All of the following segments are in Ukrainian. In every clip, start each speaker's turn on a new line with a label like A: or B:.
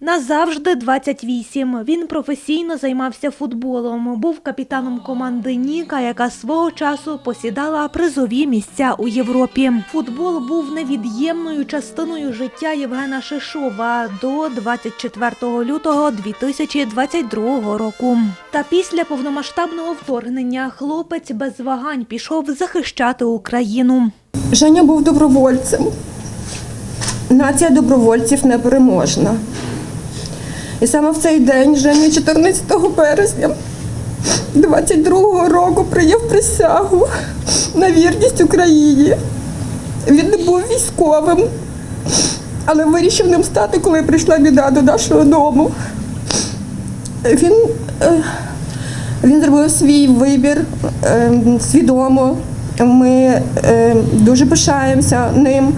A: Назавжди 28. Він професійно займався футболом. Був капітаном команди Ніка, яка свого часу посідала призові місця у Європі. Футбол був невід'ємною частиною життя Євгена Шишова до 24 лютого 2022 року. Та після повномасштабного вторгнення хлопець без вагань пішов захищати Україну.
B: Женя був добровольцем. Нація добровольців непереможна. І саме в цей день, Женя 14 березня 22-го року прийняв присягу на вірність Україні. Він не був військовим, але вирішив ним стати, коли прийшла біда до нашого дому. Він, е, він зробив свій вибір е, свідомо. Ми е, дуже пишаємося ним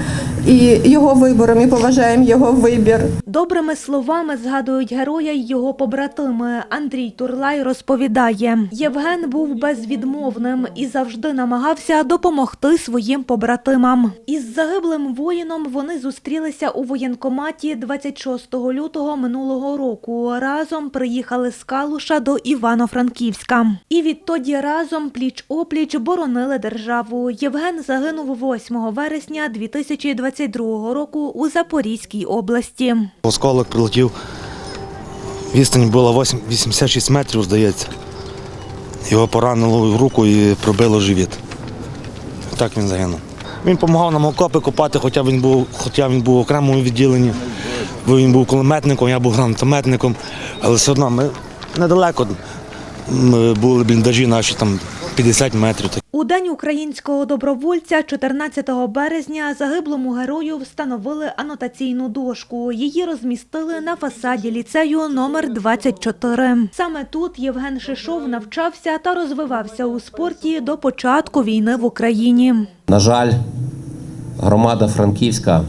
B: і його вибором, і поважаємо його вибір.
A: Добрими словами згадують героя й його побратими. Андрій Турлай розповідає: Євген був безвідмовним і завжди намагався допомогти своїм побратимам. Із загиблим воїном вони зустрілися у воєнкоматі 26 лютого минулого року. Разом приїхали з Калуша до Івано-Франківська. І відтоді разом пліч опліч боронили державу. Євген загинув 8 вересня 2022 року у Запорізькій області.
C: Осколок прилетів. Відстань була 8 86 метрів, здається. Його поранило в руку і пробило живіт. Так він загинув. Він допомагав нам окопи копати, хоча він був, хоча він був в окремому відділенні. Бо він був кулеметником, я був гранатометником, але все одно ми недалеко ми були бліндажі наші там 50 метрів.
A: У день українського добровольця, 14 березня, загиблому герою встановили анотаційну дошку. Її розмістили на фасаді ліцею номер 24. Саме тут Євген Шишов навчався та розвивався у спорті до початку війни в Україні.
D: На жаль, громада Франківська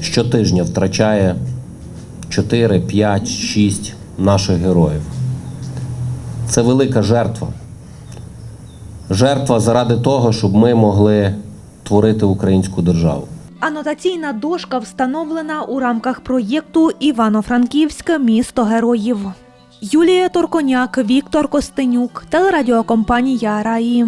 D: щотижня втрачає 4, 5, 6 наших героїв. Це велика жертва. Жертва заради того, щоб ми могли творити українську державу.
A: Анотаційна дошка встановлена у рамках проєкту Івано-Франківське місто героїв. Юлія Торконяк, Віктор Костенюк, телерадіокомпанія Раї.